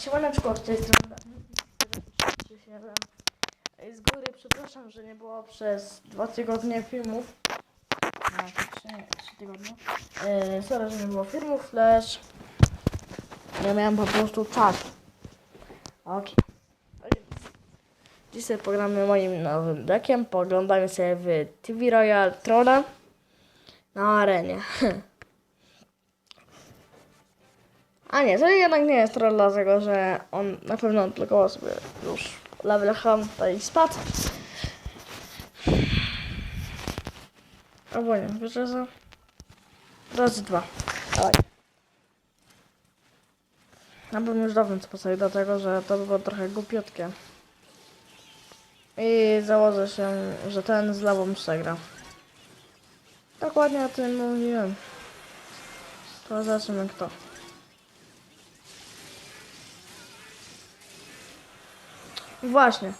Siemaneczko, z tej strony Z góry przepraszam, że nie było przez dwa tygodnie filmów. No, trzy, trzy tygodnie. E, sorry, że nie było filmów, Flash. Ja miałem po prostu czas. Ok. Dzisiaj pogramy moim nowym deckiem. Poglądamy sobie w TV Royal Trona na arenie. A nie, to jednak nie jest troll, dlatego że on na pewno odblokował sobie już level hunta i spadł. Albo nie, wiesz co? Razy dwa. Dawaj. Ja bym już dawno sposobie, dlatego że to by było trochę głupiutkie. I założę się, że ten z lawą przegra. Dokładnie o tym mówiłem. To zobaczymy kto. Właśnie.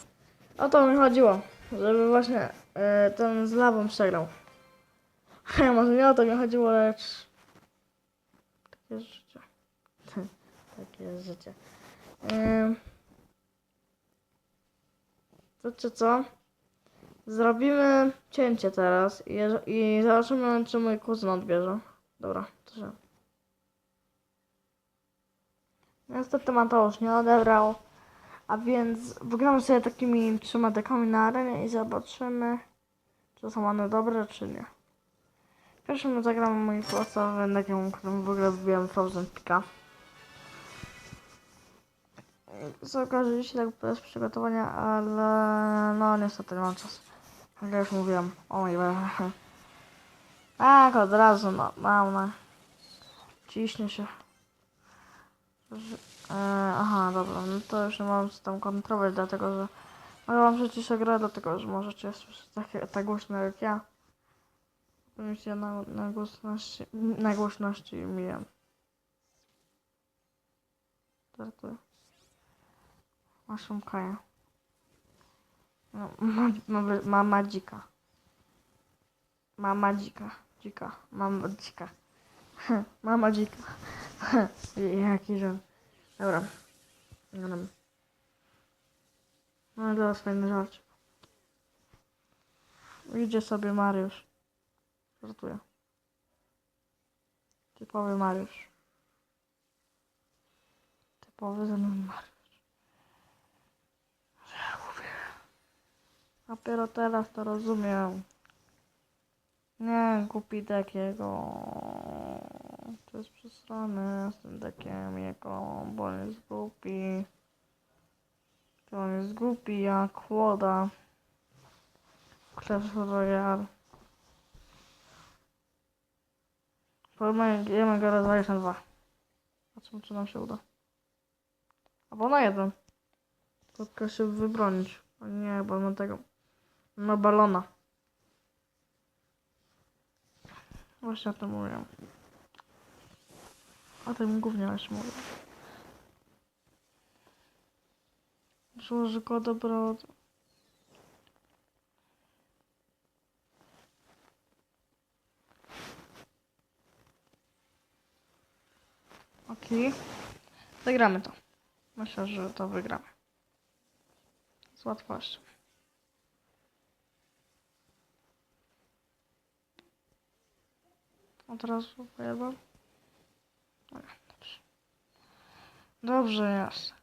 O to mi chodziło. Żeby właśnie e, ten z lawą przegrał. Może nie o to mi chodziło, lecz... Takie życie. Takie życie. Ym... To czy co? Zrobimy cięcie teraz i, i zobaczymy, czy mój kuzyn odbierze. Dobra, to się. Niestety Mateusz nie odebrał. A więc wygramy sobie takimi trzema dekami na arenie i zobaczymy, czy są one dobre, czy nie. Pierwszym zagramy mój podstawowy dekiem, którym w ogóle wbiłem Frozen Pika. Zakończyli się tak bez przygotowania, ale no niestety nie mam czasu. Jak ja już mówiłem, o mój. Tak, od razu, no, mam, no. Ciśnie się. Że, e, aha, dobra, no to już nie mam co tam kontrolować, dlatego że mogę wam przyciszyć grę, dlatego że możecie słyszeć takie, tak głośno jak ja. Więc ja na, na głośności, na głośności mijam. Żartuję. Masz kaja. No, ma, ma, mama dzika. Mama dzika. Dzika. Mama dzika. Mama dzika. Jaki żal. Dobra. No, no. No teraz fajny żarcik. Idzie sobie Mariusz. Żartuję. Typowy Mariusz. Typowy ze mną Mariusz. Ja mówię. Dopiero teraz to rozumiem. Nie, głupi takiego. To jest przesrane z tym takiem jego, bo on jest głupi. To on jest głupi jak chłoda. Clash Royale. Próbujemy go na dwa. Zobaczymy, czy nam się uda. Albo na jeden. Tylko się wybronić. O nie, bo mam tego. Ma balona. Właśnie o tym mówię. O tym głównie właśnie mówię. Złoży go dobro. Okej. Zagramy to. Myślę, że to wygramy. Z łatwością. Od razu pojawam. Dobra, Dobrze. Dobrze jest.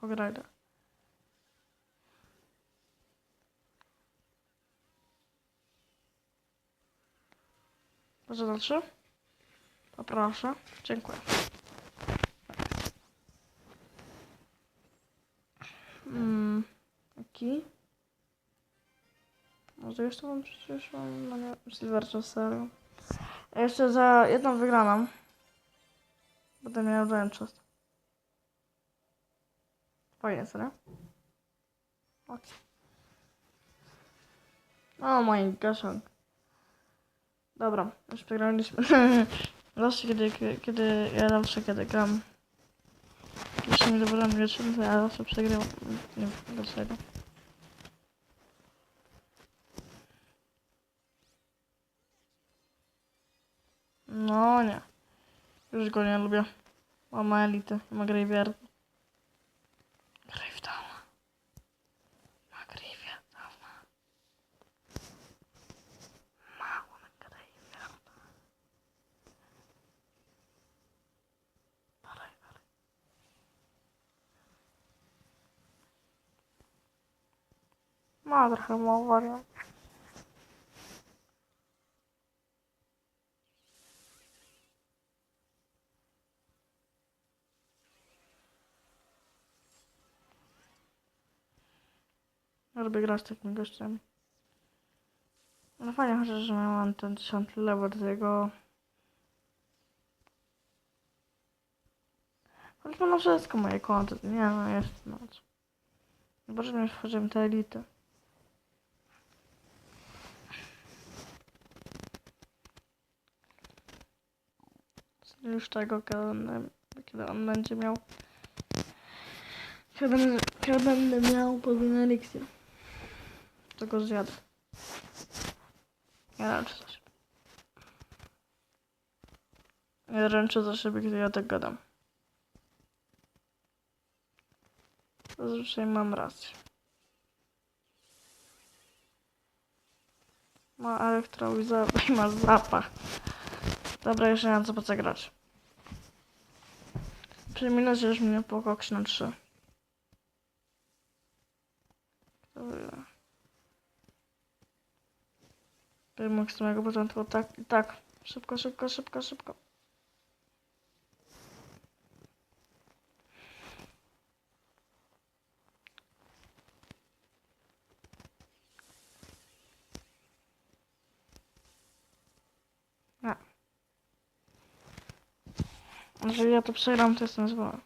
Pograjdę. Może dalszy? Poproszę. Dziękuję. Mm, taki. Może jeszcze mam przecież mam Silver serio. Jeszcze za jedną wygraną. Będę miał Chest. Fajnie, nie? Ok. O mój gaszonk. Dobra, już przegraliśmy. Zawsze kiedy, kiedy, ja zawsze kiedy gram jeszcze nie dobrałem wieczorem, to ja zawsze przegrywam. Nie wiem dlaczego. No nie. Już go nie lubię. Mama elity, ma graveyard. Grave down. Ma graveyard down. Ma ona graveyard. Dalej, dalej. Ma trochę mało wariant. Lubię grać z takim gościem. No fajnie chociaż, że mam ten 10 level z jego... Choć na wszystko moje konto. Nie no, jest noc. Zobaczymy, jak wchodzimy te elity. Już tego, kiedy on, kiedy on będzie miał... Kiedy kiedy będę miał podwójny eliksir. To go zjadę. Ja ręczę za siebie. Ja ręczę za siebie, gdy ja tak gadam. Zazwyczaj mam rację. Ma elektro i ma zapach. Dobra, jeszcze nie mam co po co grać. Przypominam, że już mnie po koksie na 3. Mógł z samego początku, tak tak. Szybko, szybko, szybko, szybko. Nie. Jeżeli ja to przegram, to jestem zła.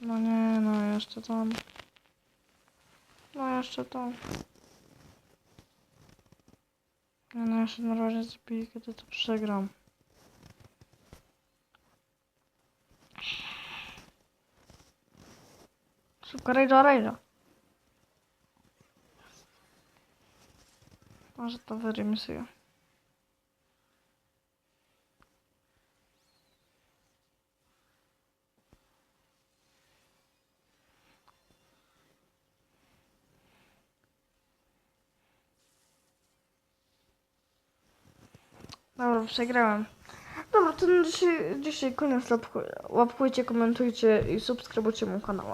No nie, no jeszcze tam. No jeszcze tam. Ja no jeszcze na razie zabiję, kiedy to przegram. Szybko, rejda, rejda. Może to wyrymisuję. Dobra, przegrałem. Dobra, to na dzisiaj, dzisiaj koniec. Łapku- Łapkujcie, komentujcie i subskrybujcie mój kanał.